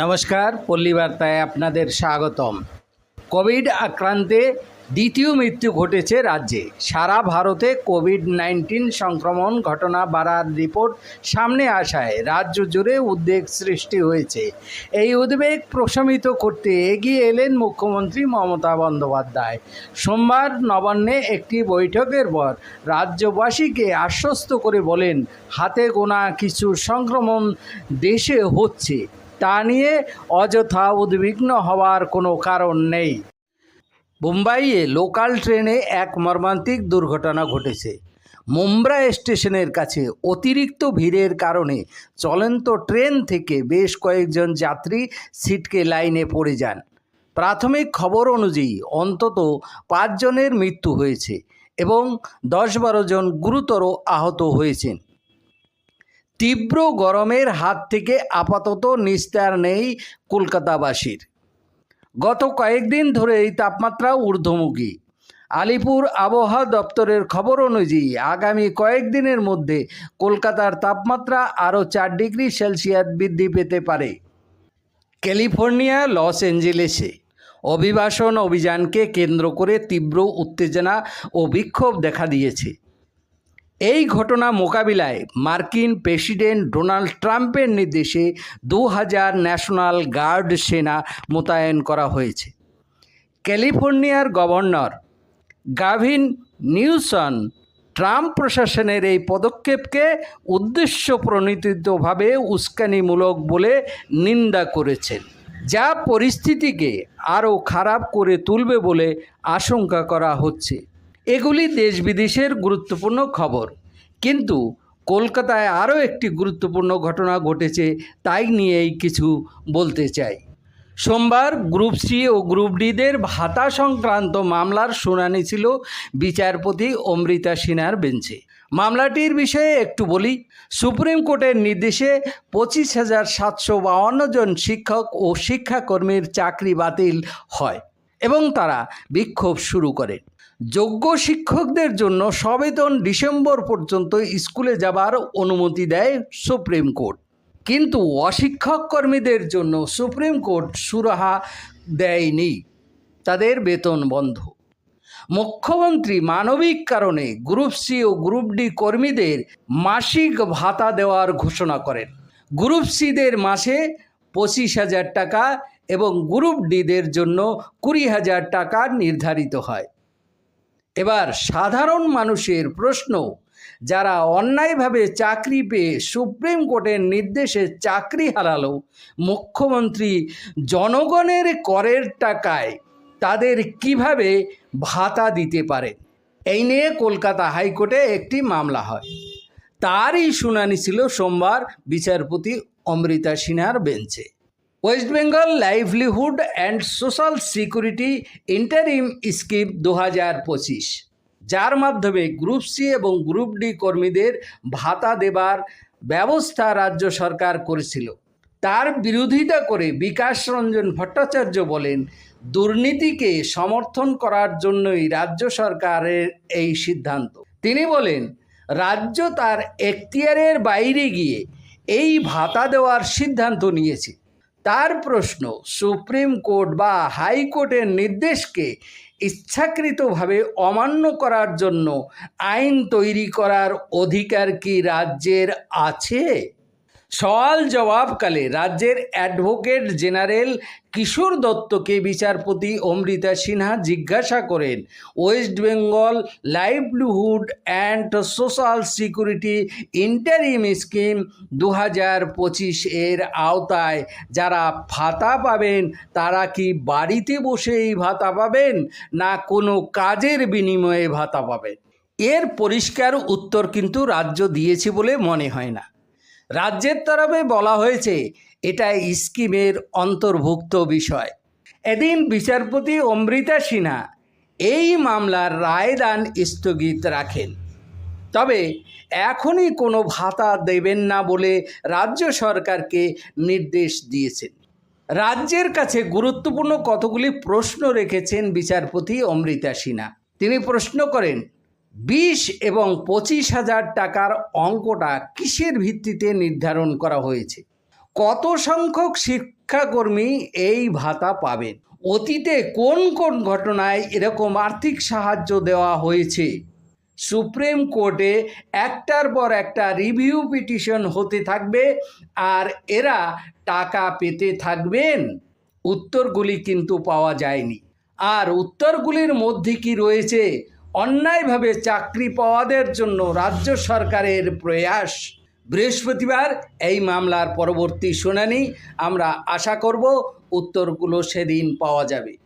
নমস্কার পল্লী বার্তায় আপনাদের স্বাগতম। কোভিড আক্রান্তে দ্বিতীয় মৃত্যু ঘটেছে রাজ্যে। সারা ভারতে কোভিড নাইন্টিন সংক্রমণ ঘটনা বাড়ার রিপোর্ট সামনে আসায় রাজ্য জুড়ে উদ্বেগ সৃষ্টি হয়েছে। এই উদ্বেগ প্রশমিত করতে এগিয়ে এলেন মুখ্যমন্ত্রী মমতা বন্দ্যোপাধ্যায়। সোমবার নবান্নে একটি বৈঠকের পর রাজ্যবাসীকে আশ্বস্ত করে বলেন, হাতে গোনা কিছু সংক্রমণ দেশে হচ্ছে। তা নিয়ে অযথা উদ্বিগ্ন হওয়ার কোনো কারণ নেই। মুম্বাইয়ে লোকাল ট্রেনে এক মর্মান্তিক দুর্ঘটনা ঘটেছে। মুম্ব্রা স্টেশনের কাছে অতিরিক্ত ভিড়ের কারণে চলন্ত ট্রেন থেকে বেশ কয়েকজন যাত্রী সিটকে লাইনে পড়ে যান। প্রাথমিক খবর অনুযায়ী অন্তত পাঁচজনের মৃত্যু হয়েছে এবং দশ বারো জন গুরুতর আহত হয়েছেন। তীব্র গরমের হাত থেকে আপাতত নিস্তার নেই কলকাতাবাসীর। গত কয়েকদিন ধরেই তাপমাত্রা ঊর্ধ্বমুখী। আলিপুর আবহাওয়া দপ্তরের খবর অনুযায়ী আগামী কয়েকদিনের মধ্যে কলকাতার তাপমাত্রা আরও চার ডিগ্রি সেলসিয়াস বৃদ্ধি পেতে পারে। ক্যালিফোর্নিয়া, লস অ্যাঞ্জেলেসে অভিবাসন অভিযানকে কেন্দ্র করে তীব্র উত্তেজনা ও বিক্ষোভ দেখা দিয়েছে। এই ঘটনা মোকাবিলায় মার্কিন প্রেসিডেন্ট ডোনাল্ড ট্রাম্পের নির্দেশে দু হাজার ন্যাশনাল গার্ড সেনা মোতায়েন করা হয়েছে। ক্যালিফোর্নিয়ার গভর্নর গাভিন নিউসন ট্রাম্প প্রশাসনের এই পদক্ষেপকে উদ্দেশ্য প্রণোদিতভাবে উস্কানিমূলক বলে নিন্দা করেছেন, যা পরিস্থিতিকে আরও খারাপ করে তুলবে বলে আশঙ্কা করা হচ্ছে। এগুলি দেশ বিদেশের গুরুত্বপূর্ণ খবর। কিন্তু কলকাতায় আরও একটি গুরুত্বপূর্ণ ঘটনা ঘটেছে, তাই নিয়েই কিছু বলতে চাই। সোমবার গ্রুপ সি ও গ্রুপ ডিদের ভাতা সংক্রান্ত মামলার শুনানি ছিল বিচারপতি অমৃতা সিনহার বেঞ্চে। মামলাটির বিষয়ে একটু বলি, সুপ্রিম কোর্টের নির্দেশে পঁচিশ হাজার সাতশো বাউন্ন জন শিক্ষক ও শিক্ষাকর্মীর চাকরি বাতিল হয় এবং তারা বিক্ষোভ শুরু করেন। যোগ্য শিক্ষকদের জন্য সবেতন ডিসেম্বর পর্যন্ত স্কুলে যাবার অনুমতি দেয় সুপ্রিম কোর্ট। কিন্তু অশিক্ষক কর্মীদের জন্য সুপ্রিম কোর্ট সুরাহা দেয়নি। তাদের বেতন বন্ধ। মুখ্যমন্ত্রী মানবিক কারণে গ্রুপ সি ও গ্রুপ ডি কর্মীদের মাসিক ভাতা দেওয়ার ঘোষণা করেন। গ্রুপ সিদের মাসে পঁচিশ হাজার টাকা এবং গ্রুপ ডিদের জন্য কুড়ি হাজার টাকা নির্ধারিত হয়। এবার সাধারণ মানুষের প্রশ্ন, যারা অন্যায়ভাবে চাকরি পেয়ে সুপ্রিম কোর্টের নির্দেশে চাকরি হারালো, মুখ্যমন্ত্রী জনগণের করের টাকায় তাদের কীভাবে ভাতা দিতে পারে? এই নিয়ে কলকাতা হাইকোর্টে একটি মামলা হয়। তারই শুনানি ছিল সোমবার বিচারপতি অমৃতা সিনহার বেঞ্চে। West Bengal livelihood and social security interim scheme দু হাজার পঁচিশ। যার মাধ্যমে গ্রুপ সি এবং গ্রুপ ডি কর্মীদের ভাতা দেবার ব্যবস্থা রাজ্য সরকার করেছিল। তার বিরোধিতা করে বিকাশ রঞ্জন ভট্টাচার্য বলেন, দুর্নীতিকে সমর্থন করার জন্যই রাজ্য সরকারের এই সিদ্ধান্ত। তিনি বলেন, রাজ্য তার এখতিয়ারের বাইরে গিয়ে এই ভাতা দেওয়ার সিদ্ধান্ত নিয়েছে। তার প্রশ্ন সুপ্রিম কোর্ট বা হাইকোর্টের নির্দেশকে ইচ্ছাকৃতভাবে অমান্য করার জন্য আইন তৈরি করার অধিকার কি রাজ্যের আছে? সওয়াল জবাবকালে রাজ্যের অ্যাডভোকেট জেনারেল কিশোর দত্তকে বিচারপতি অমৃতা সিনহা জিজ্ঞাসা করেন। West Bengal livelihood and social security interim scheme দু হাজার পঁচিশ এর আওতায় যারা ভাতা পাবেন, তারা কি বাড়িতে বসেই ভাতা পাবেন না কোনো কাজের বিনিময়ে ভাতা পাবেন? এর পরিষ্কার উত্তর কিন্তু রাজ্য দিয়েছে বলে মনে হয় না। রাজ্যের তরফে বলা হয়েছে এটা স্কিমের অন্তর্ভুক্ত বিষয়। এদিন বিচারপতি অমৃতা সিনহা এই মামলার রায়দান স্থগিত রাখেন। তবে এখনই কোনো ভাতা দেবেন না বলে রাজ্য সরকারকে নির্দেশ দিয়েছেন। রাজ্যের কাছে গুরুত্বপূর্ণ কতগুলি প্রশ্ন রেখেছেন বিচারপতি অমৃতা সিনহা। তিনি প্রশ্ন করেন বিশ এবং পঁচিশ হাজার টাকার অঙ্কটা কিসের ভিত্তিতে নির্ধারণ করা হয়েছে? কত সংখ্যক শিক্ষাকর্মী এই ভাতা পাবেন? অতীতে কোন কোন ঘটনায় এরকম আর্থিক সাহায্য দেওয়া হয়েছে? সুপ্রিম কোর্টে একটার পর একটা রিভিউ পিটিশন হতে থাকবে আর এরা টাকা পেতে থাকবেন। উত্তরগুলি কিন্তু পাওয়া যায়নি। আর উত্তরগুলির মধ্যে কি রয়েছে? অন্যায়ভাবে চাকরি পাওয়াদের জন্য রাজ্য সরকারের প্রয়াস। বৃহস্পতিবার এই মামলার পরবর্তী শুনানি। আমরা আশা করব উত্তরগুলো সেদিন পাওয়া যাবে।